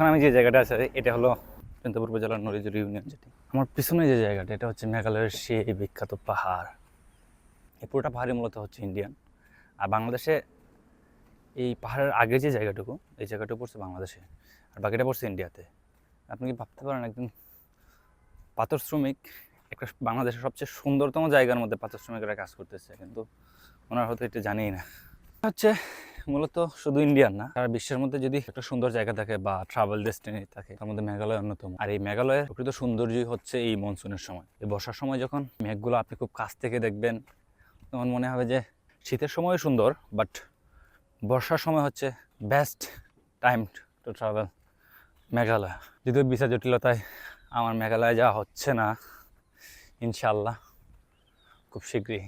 এখন আমি যে জায়গাটা আছে, এটা হলো চন্দ্রপুর উপজেলার নরিজুর ইউনিয়ন যেটি। আমার পিছনে যে জায়গাটা, এটা হচ্ছে মেঘালয়ের সেই বিখ্যাত পাহাড়। এই পুরোটা পাহাড়ই মূলত হচ্ছে ইন্ডিয়ান। আর বাংলাদেশে এই পাহাড়ের আগে যে জায়গাটুকু, এই জায়গাটুকু পড়ছে বাংলাদেশে, আর বাকিটা পড়ছে ইন্ডিয়াতে। আপনি কি ভাবতে পারেন, একজন পাথর শ্রমিক, একটা বাংলাদেশের সবচেয়ে সুন্দরতম জায়গার মধ্যে পাথর শ্রমিকরা কাজ করতেছে, কিন্তু ওনার হয়তো এটা জানেই না। হচ্ছে মূলত শুধু ইন্ডিয়ান না, সারা বিশ্বের মধ্যে যদি একটা সুন্দর জায়গা থাকে বা ট্রাভেল ডেস্টিনি থাকে, তার মধ্যে মেঘালয় অন্যতম। আর এই মেঘালয়ের প্রকৃত সৌন্দর্যই হচ্ছে এই মনসুনের সময়। এই বর্ষার সময় যখন মেঘগুলো আপনি খুব কাছ থেকে দেখবেন, তখন মনে হবে যে শীতের সময় সুন্দর বাট বর্ষার সময় হচ্ছে best time to travel Meghalaya. যদিও বিচার জটিলতায় আমার মেঘালয় যাওয়া হচ্ছে না ইনশাল্লাহ খুব শীঘ্রই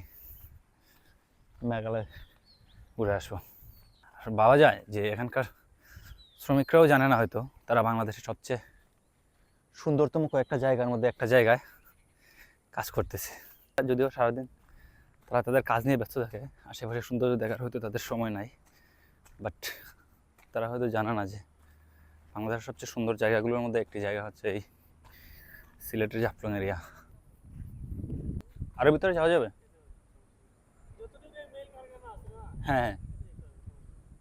মেঘালয় ঘুরে আসব। ভাবা যায় যে এখানকার শ্রমিকরাও জানে না হয়তো, তারা বাংলাদেশের সবচেয়ে সুন্দরতম কয়েকটা জায়গার মধ্যে একটা জায়গায় কাজ করতেছে। যদিও সারাদিন তারা তাদের কাজ নিয়ে ব্যস্ত থাকে, আশেপাশে সৌন্দর্য দেখার হয়তো তাদের সময় নাই বাট তারা হয়তো জানে না যে বাংলাদেশের সবচেয়ে সুন্দর জায়গাগুলোর মধ্যে একটি জায়গা হচ্ছে এই সিলেটের জাফলং এরিয়া। আরও ভিতরে যাওয়া যাবে? হ্যাঁ হ্যাঁ।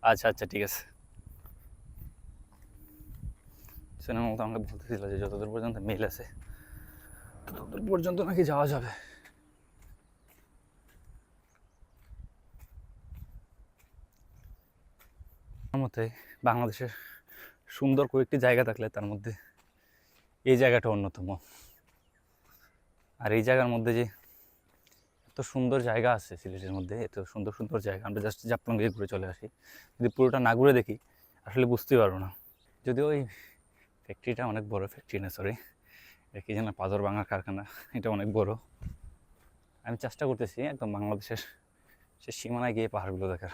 আচ্ছা আচ্ছা ঠিক আছে। সিনেমা মতো আমাকে বলতেছিল যে যতদূর পর্যন্ত মেল আছে, ততদূর পর্যন্ত নাকি যাওয়া যাবে। মতে বাংলাদেশের সুন্দর কয়েকটি জায়গা থাকলে তার মধ্যে এই জায়গাটা অন্যতম। আর এই জায়গার মধ্যে যে এত সুন্দর জায়গা আছে সিলেটের মধ্যে, এত সুন্দর সুন্দর জায়গা। আমরা জাস্ট জাপলং গিয়ে ঘুরে চলে আসি। যদি পুরোটা না ঘুরে দেখি, আসলে বুঝতেই পারব না। যদিও ওই ফ্যাক্টরিটা অনেক বড় ফ্যাক্টরি না সরি এটা কি যেন পাথর ভাঙার কারখানা, এটা অনেক বড়। আমি চেষ্টা করতেছি একদম বাংলাদেশের সে সীমানায় গিয়ে পাহাড়গুলো দেখার।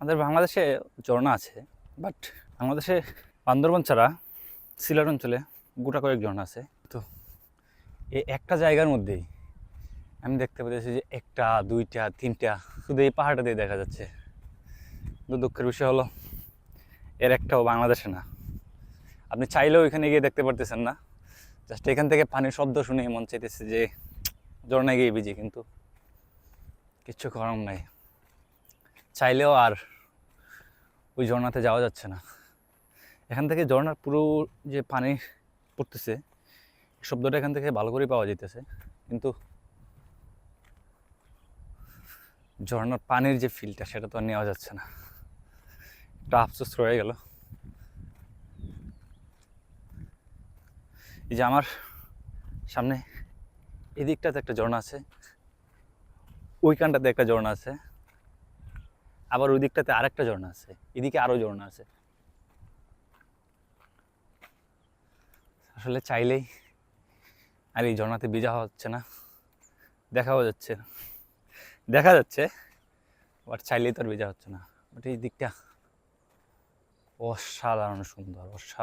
আমাদের বাংলাদেশে ঝর্ণা আছে বাট বাংলাদেশে বান্দরবন ছাড়া সিলেট অঞ্চলে গোটা কয়েক ঝর্ণা আছে। তো? এই একটা জায়গার মধ্যেই আমি দেখতে পেয়েছি যে একটা দুইটা তিনটা শুধু এই পাহাড়টা দিয়ে দেখা যাচ্ছে। কিন্তু দুঃখের বিষয় হলো এর একটাও বাংলাদেশে না। আপনি চাইলেও এখানে গিয়ে দেখতে পারতেছেন না। জাস্ট এখান থেকে পানির শব্দ শুনে মন চাইতেছে যে ঝর্ণায় গিয়ে ভিজি কিন্তু কিচ্ছু করার নাই। চাইলেও আর ওই ঝর্ণাতে যাওয়া যাচ্ছে না। এখান থেকে ঝর্ণার পুরো যে পানি পড়তেছে। শব্দটা এখান থেকে ভালো করে পাওয়া যেতেছে কিন্তু ঝর্ণার পানির যে ফিলটা সেটা তো আর নেওয়া যাচ্ছে না। একটা আফসোস রয়ে গেল। এই যে আমার সামনে এদিকটাতে একটা ঝর্ণা আছে, ওইখানটাতে একটা ঝর্ণা আছে, আবার ওই দিকটাতে আরেকটা ঝর্ণা আছে, এদিকে আরও ঝর্ণা আছে। আসলে চাইলেই আর এই ঝর্ণাতে ভিজা হচ্ছে না। দেখাও যাচ্ছে। দেখা যাচ্ছে বাট চাইলেই তো আর ভিজা হচ্ছে না। বাট এই দিকটা অসাধারণ সুন্দর, অসাধারণ।